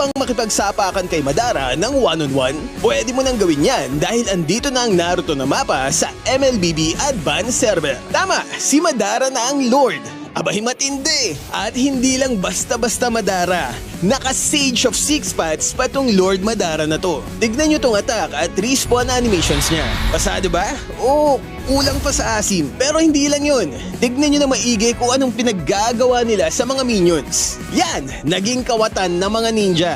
bang makipagsapakan kay Madara ng one-on-one? Pwede mo nang gawin yan dahil andito na ang Naruto na mapa sa MLBB Advanced Server. Tama, si Madara na ang Lord. Abay matindi! At hindi lang basta-basta Madara. Naka-Sage of Six Paths pa tong Lord Madara na to. Tignan nyo tong attack at respawn animations niya. Pasado ba? Oo, kulang pa sa asim. Pero hindi lang yun. Tignan nyo na maigi kung anong pinaggagawa nila sa mga minions. Yan, naging kawatan ng mga ninja.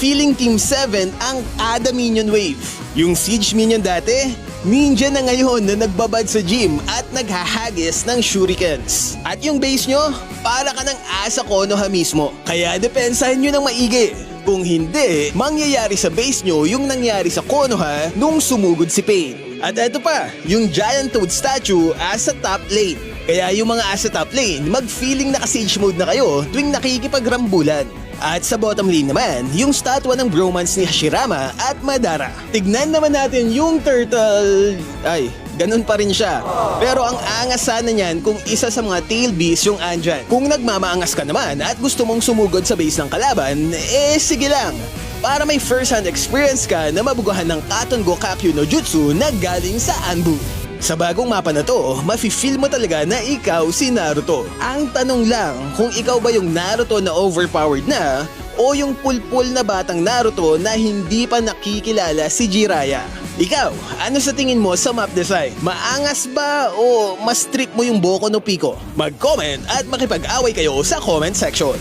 Feeling Team 7 ang Ada Minion Wave. Yung Siege Minion dati, ninja na ngayon na nagbabad sa gym at naghahagis ng shurikens. At yung base nyo, para ka ng asa Konoha mismo. Kaya depensahan nyo ng maigi. Kung hindi, mangyayari sa base nyo yung nangyari sa Konoha nung sumugod si Pain. At eto pa, yung Giant Toad statue as sa top lane. Kaya yung mga asa top lane, mag-feeling naka-siege mode na kayo tuwing nakikipagrambulan. At sa bottom lane naman, yung statwa ng bromance ni Hashirama at Madara. Tignan naman natin yung turtle... Ay, ganun pa rin siya. Pero ang angas sana niyan kung isa sa mga tail beasts yung andyan. Kung nagmamaangas ka naman at gusto mong sumugod sa base ng kalaban, eh sige lang. Para may first-hand experience ka na mabugahan ng Katon Gokakyu no Jutsu na galing sa Anbu. Sa bagong mapa na to, mafe-feel mo talaga na ikaw si Naruto. Ang tanong lang, kung ikaw ba yung Naruto na overpowered na o yung pulpul na batang Naruto na hindi pa nakikilala si Jiraiya. Ikaw, ano sa tingin mo sa map design? Maangas ba o mas trip mo yung Boku no Pico? Mag-comment at makipag-away kayo sa comment section.